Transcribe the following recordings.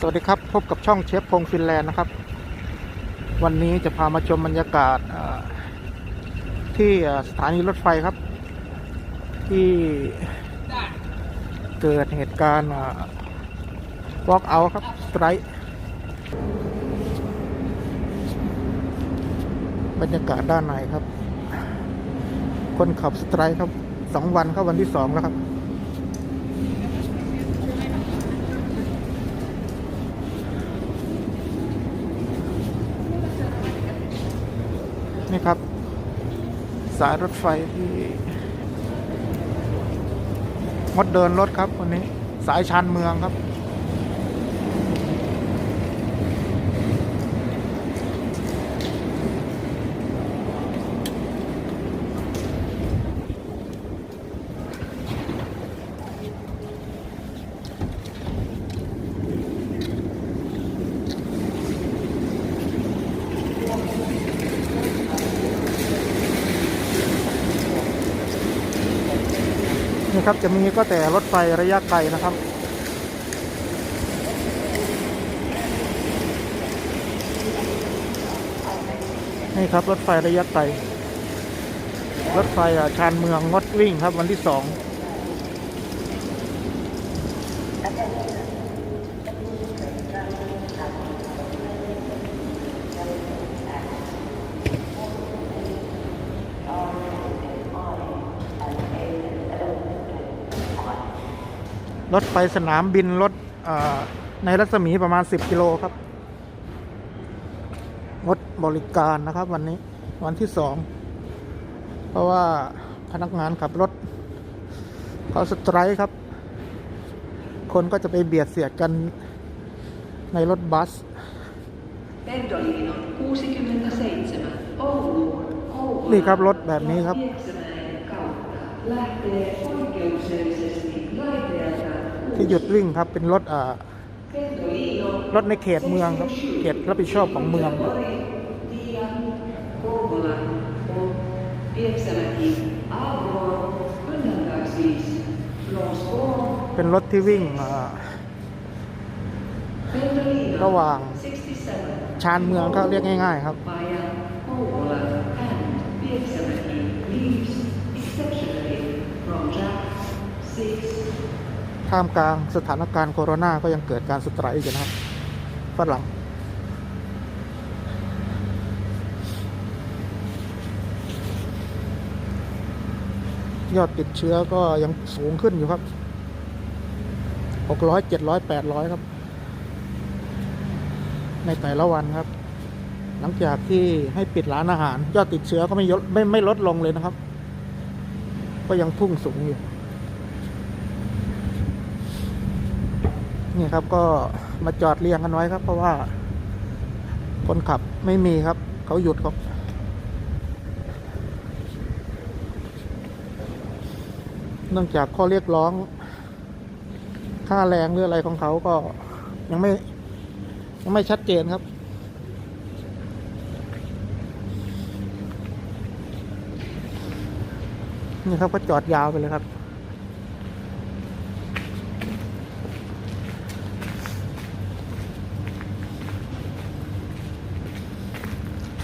สวัสดีครับ พบกับช่องเชฟพงฟินแลนด์นะครับ วันนี้จะพามาชมบรรยากาศที่สถานีรถไฟครับ ที่เกิดเหตุการณ์วอล์กเอาครับสไตร์บรรยากาศด้านในครับ คนขับสไตร์ครับสองวันครับวันที่สองแล้วครับ นี่ครับ สายรถไฟที่งดเดินรถครับวันนี้ สายชานเมืองครับ นี่ครับ จะมีก็แต่รถไฟระยะไกลนะครับ นี่ครับรถไฟระยะไกล รถไฟชานเมืองงดวิ่งครับวันที่สอง รถไฟสนามบินรถในรัศมีประมาณ 10 กิโลครับงดบริการนะครับ วันนี้วันที่สองเพราะว่าพนักงานขับรถเขาสไตร์ครับ คนก็จะไปเบียดเสียดกันในรถบัส นี่ครับรถแบบนี้ครับ ที่หยุดวิ่งครับเป็นรถรถในเขตเมืองครับ เขตรับผิดชอบของเมืองเป็นรถที่วิ่งระหว่างชานเมืองก็เรียกง่าย ๆ ครับ6 ท่ามกลางสถานการณ์โควิดก็ยังเกิดการสไตรค์อยู่นะครับฝรั่งยอดติดเชื้อก็ยังสูงขึ้นอยู่ครับหกร้อยเจ็ดร้อยแปดร้อยครับ ในแต่ละวันครับ หลังจากที่ให้ปิดร้านอาหาร ยอดติดเชื้อก็ไม่ยไม่ไม่ลดลงเลยนะครับ ก็ยังพุ่งสูงอยู่ นี่ครับก็มาจอดเรียงกันไว้ครับ เพราะว่า คนขับไม่มีครับ เขาหยุดครับเนื่องจากข้อเรียกร้อง ค่าแรงหรืออะไรของเขาก็ยังไม่ยังไม่ชัดเจนครับ นี่ครับก็จอดยาวไปเลยครับ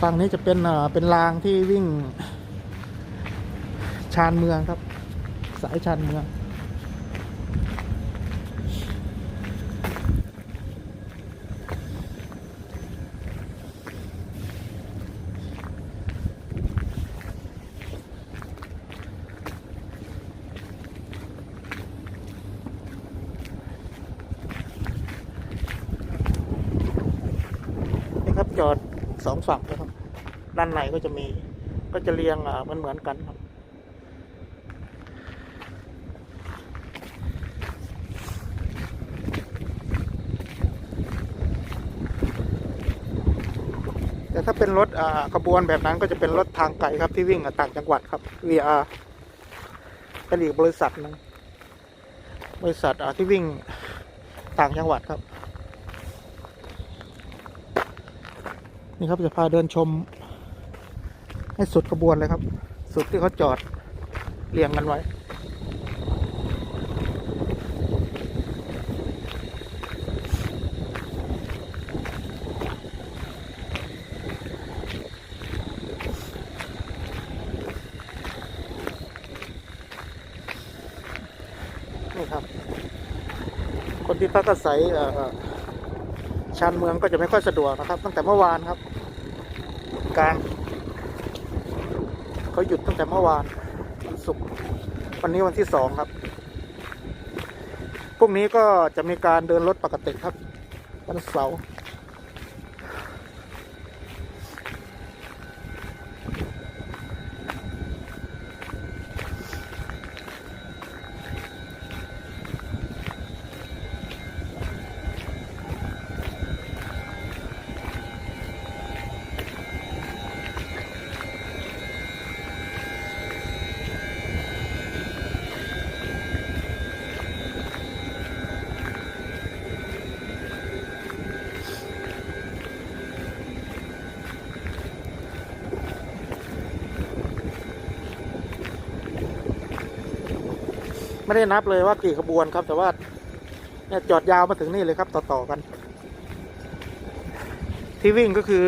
ฝั่งนี้จะเป็นเป็นรางที่วิ่ง ชานเมืองครับ สายชานเมือง นี่ครับจอดสองฝั่งนะครับ ด้านในก็จะมี ก็จะเรียงมันเหมือนกันครับ แต่ถ้าเป็นรถขบวนแบบนั้นก็จะเป็นรถทางไกลครับที่วิ่งต่างจังหวัดครับ VR เป็นอีกบริษัทหนึงบริษัทที่วิ่งต่างจังหวัดครับ นี่ครับจะพาเดินชม ให้สุดขบวนเลยครับ สุดที่เขาจอดเรียงกันไว้นี่ครับ คนที่พักอาศัยชานเมืองก็จะไม่ค่อยสะดวกนะครับ ตั้งแต่เมื่อวานครับ การ เขาหยุดตั้งแต่เมื่อวานวันศุกร์วันนี้วันที่สองครับพรุ่งนี้ก็จะมีการเดินรถปกติครับ วันเสาร์ ไม่ได้นับเลยว่ากี่ขบวนครับ แต่ว่าเนี่ยจอดยาวมาถึงนี่เลยครับ ต่อๆกัน ที่วิ่งก็คือ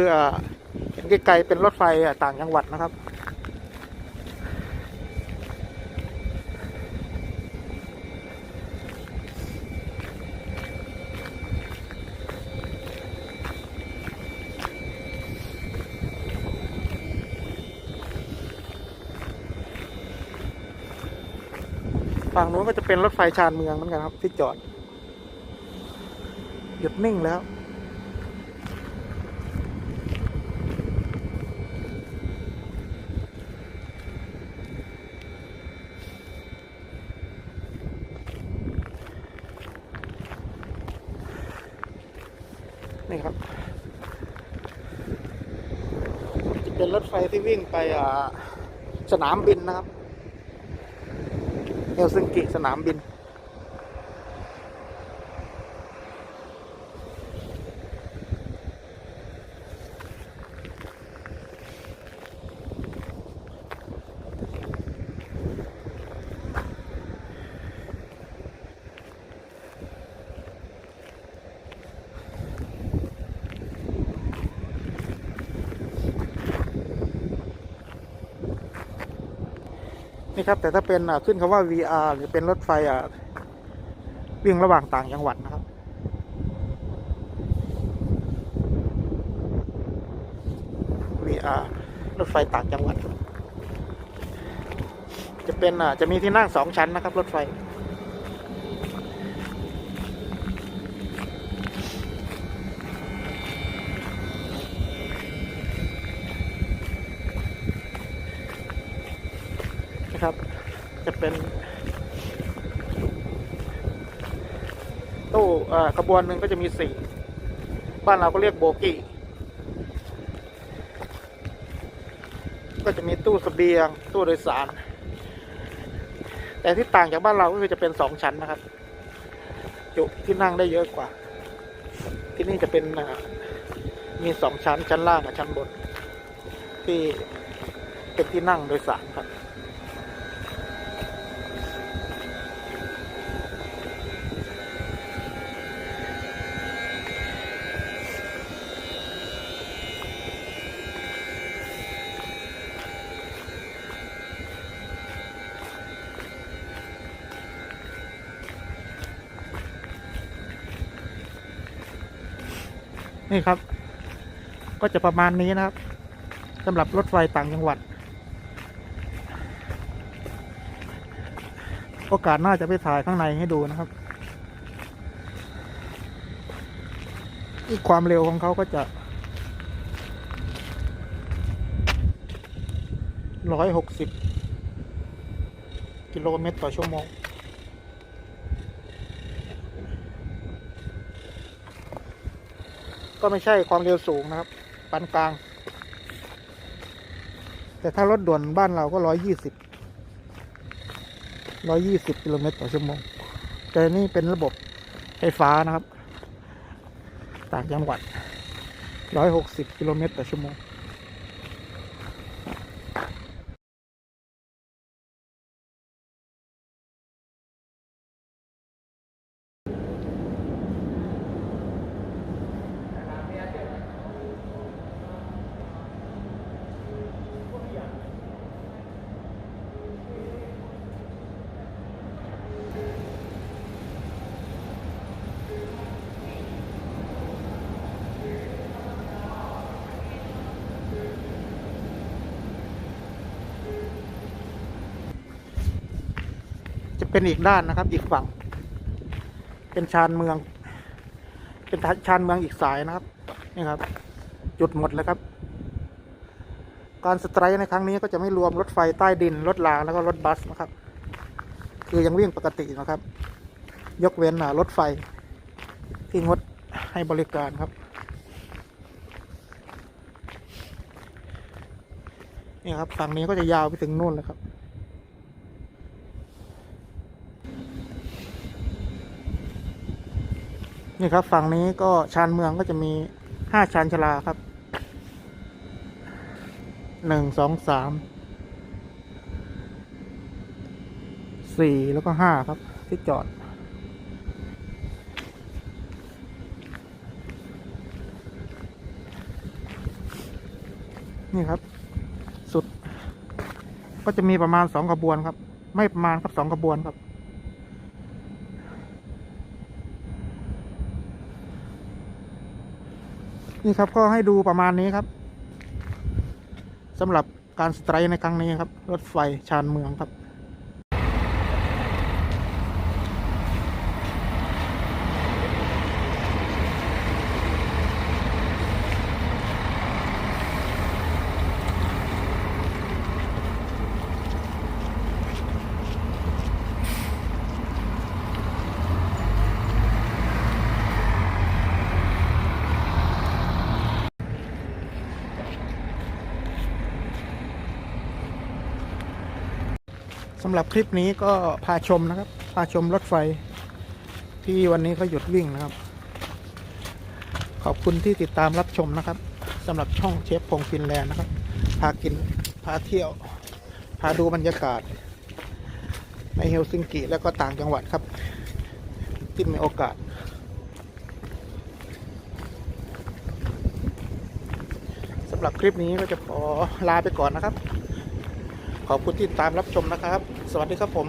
เห็นไกลๆเป็นรถไฟต่างจังหวัดนะครับ ฝั่งนู้นก็จะเป็นรถไฟชานเมืองเหมือนกันครับ ที่จอดหยุดนิ่งแล้ว นี่ครับ จะเป็นรถไฟที่วิ่งไปสนามบินนะครับ เฮลซิงกิสนามบิน นี่ครับ แต่ถ้าเป็นขึ้นคำว่า VR หรือเป็นรถไฟวิ่งระหว่างต่างจังหวัดนะครับ VR รถไฟต่างจังหวัด จะเป็นจะมีที่นั่งสองชั้นนะครับ รถไฟ นะครับ จะเป็นตู้ขบวนหนึ่งก็จะมีสี่บ้านเราก็เรียกโบกี้ก็จะมีตู้เสบียง ตู้โดยสาร แต่ที่ต่างจากบ้านเราก็คือจะเป็นสองชั้นนะครับจุที่นั่งได้เยอะกว่า ที่นี่จะเป็นมีสองชั้นชั้นล่างกับชั้นบน ที่เป็นที่นั่งโดยสารครับ นี่ครับ ก็จะประมาณนี้นะครับสำหรับรถไฟต่างจังหวัด โอกาสน้าจะไปถ่ายข้างในให้ดูนะครับความเร็วของเขาก็จะร้อยหกสิบกิโลเมตรต่อชั่วโมง ก็ไม่ใช่ความเร็วสูงนะครับปานกลาง แต่ถ้ารถด่วนบ้านเราก็ร้อยยี่สิบร้อยยี่สิบกิโลเมตรต่อชั่วโมง แต่นี่เป็นระบบไฟฟ้านะครับ ต่างจังหวัดร้อยหกสิบกิโลเมตรต่อชั่วโมง เป็นอีกด้านนะครับ อีกฝั่ง เป็นชานเมือง เป็นชานเมืองอีกสายนะครับ นี่ครับหยุดหมดเลยครับ การสไตร์ในครั้งนี้ก็จะไม่รวมรถไฟใต้ดิน รถรางแล้วก็รถบัสนะครับ คือยังวิ่งปกตินะครับ ยกเว้นรถไฟ ที่งดให้บริการครับ นี่ครับฝั่งนี้ก็จะยาวไปถึงนู่นเลยครับ นี่ครับ ฝั่งนี้ก็ชานเมืองก็จะมีห้าชานชลาครับหนึ่งสองสามสี่แล้วก็ห้าครับ ที่จอด นี่ครับ สุด ก็จะมีประมาณสองขบวนครับ ไม่ประมาณครับสองขบวนครับ นี่ครับก็ให้ดูประมาณนี้ครับสำหรับการสไตร์ในครั้งนี้ครับ รถไฟชานเมืองครับ สำหรับคลิปนี้ก็พาชมนะครับ พาชมรถไฟ ที่วันนี้เขาหยุดวิ่งนะครับ ขอบคุณที่ติดตามรับชมนะครับสำหรับช่องเชฟพงฟินแลนด์นะครับ พากิน พาเที่ยว พาดูบรรยากาศ ในเฮลซิงกิและก็ต่างจังหวัดครับ ที่มีโอกาส สำหรับคลิปนี้ก็จะขอลาไปก่อนนะครับ ขอบคุณที่ติดตามรับชมนะครับ สวัสดีครับผม